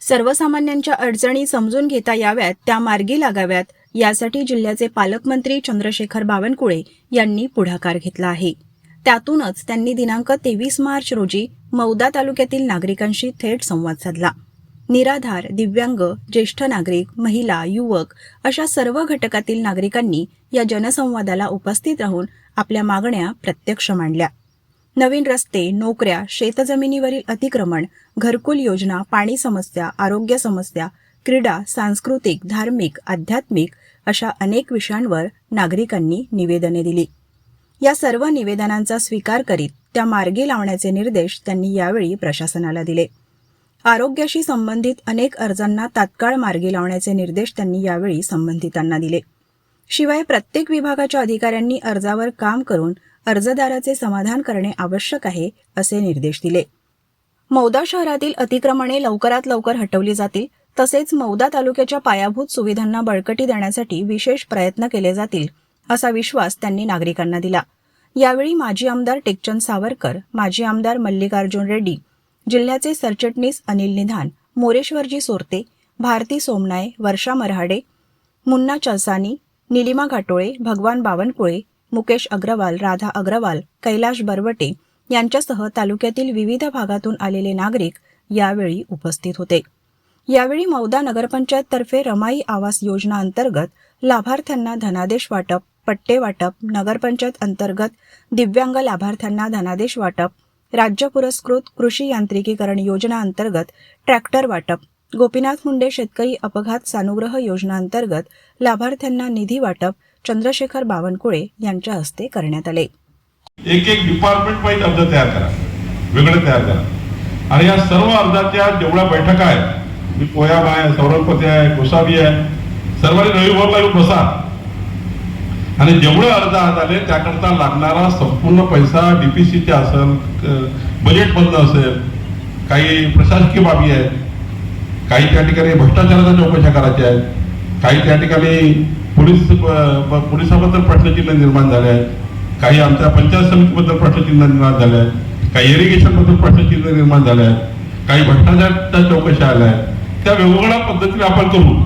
सर्वसामान्यांच्या अडचणी समजून घेता याव्यात त्या मार्गी लागाव्यात यासाठी जिल्ह्याचे पालकमंत्री चंद्रशेखर बावनकुळे यांनी पुढाकार घेतला आहे. त्यातूनच त्यांनी दिनांक तेवीस मार्च रोजी मौदा तालुक्यातील नागरिकांशी थेट संवाद साधला. निराधार दिव्यांग ज्येष्ठ नागरिक महिला युवक अशा सर्व घटकातील नागरिकांनी या जनसंवादाला उपस्थित राहून आपल्या मागण्या प्रत्यक्ष मांडल्या. नवीन रस्ते नोकऱ्या शेतजमिनीवरील अतिक्रमण घरकुल योजना पाणी समस्या आरोग्य समस्या क्रीडा सांस्कृतिक धार्मिक आध्यात्मिक अशा अनेक विषयांवर नागरिकांनी निवेदने दिली. या सर्व निवेदनांचा स्वीकार करीत त्या मार्गी लावण्याचे निर्देश त्यांनी यावेळी प्रशासनाला दिले. आरोग्याशी संबंधित अनेक अर्जांना तात्काळ मार्गी लावण्याचे निर्देश त्यांनी यावेळी संबंधितांना दिले. शिवाय प्रत्येक विभागाच्या अधिकाऱ्यांनी अर्जावर काम करून अर्जदाराचे समाधान करणे आवश्यक आहे असे निर्देश दिले. मौदा शहरातील अतिक्रमणे लवकरात लवकर हटवली जातील तसेच मौदा तालुक्याच्या पायाभूत सुविधांना बळकटी देण्यासाठी विशेष प्रयत्न केले जातील असा विश्वास त्यांनी नागरिकांना दिला. यावेळी माजी आमदार टेकचंद सावरकर माजी आमदार मल्लिकार्जुन रेड्डी जिल्ह्याचे सरचिटणीस अनिल निधान मोरेश्वरजी सोरते भारती सोमनाय वर्षा मरहाडे मुन्ना चलसानी निलिमा घाटोळे भगवान बावनकुळे मुकेश अग्रवाल राधा अग्रवाल कैलाश बरवटे यांच्यासह तालुक्यातील विविध भागातून आलेले नागरिक यावेळी उपस्थित होते. यावेळी मौदा नगरपंचायततर्फे रमाई आवास योजना अंतर्गत लाभार्थ्यांना धनादेश वाटप पट्टे वाटप नगरपंचायत अंतर्गत दिव्यांग लाभार्थ्यांना धनादेश वाटप राज्य पुरस्कृत कृषी यांत्रिकीकरण योजना अंतर्गत ट्रॅक्टर वाटप गोपीनाथ मुंडे शेतकरी अपघात सानुग्रह योजना अंतर्गत लाभार्थ्यांना निधी वाटप चंद्रशेखर बावनकुळे यांच्या हस्ते करण्यात आले. एक एक डिपार्टमेंट वाईज अर्ज तयार करा. वेगळं तयार करा. आणि या सर्व अर्जाच्या जेवढ्या बैठका आहेत मी पोयाम आहे सौरभपती आहे गोसावी आहे सर्वांनी रविवारला येऊन बसा. आणि जेवढे अर्ज आज आले त्याकरता लागणारा संपूर्ण पैसा डीपीसीचे असेल बजेट बंद असेल काही प्रशासकीय बाबी आहेत काही त्या ठिकाणी भ्रष्टाचाराच्या चौकशा करायच्या आहेत काही त्या ठिकाणी पोलीस पोलिसाबद्दल प्रश्नचिन्ह निर्माण झाले आहेत. काही आमच्या पंचायत समितीबद्दल प्रश्नचिन्ह निर्माण झाले आहेत. काही इरिगेशनबद्दल प्रश्नचिन्ह निर्माण झाले आहेत. काही भ्रष्टाचाराच्या चौकशा आल्या आहेत. त्या वेगवेगळ्या पद्धतीने आपण करू.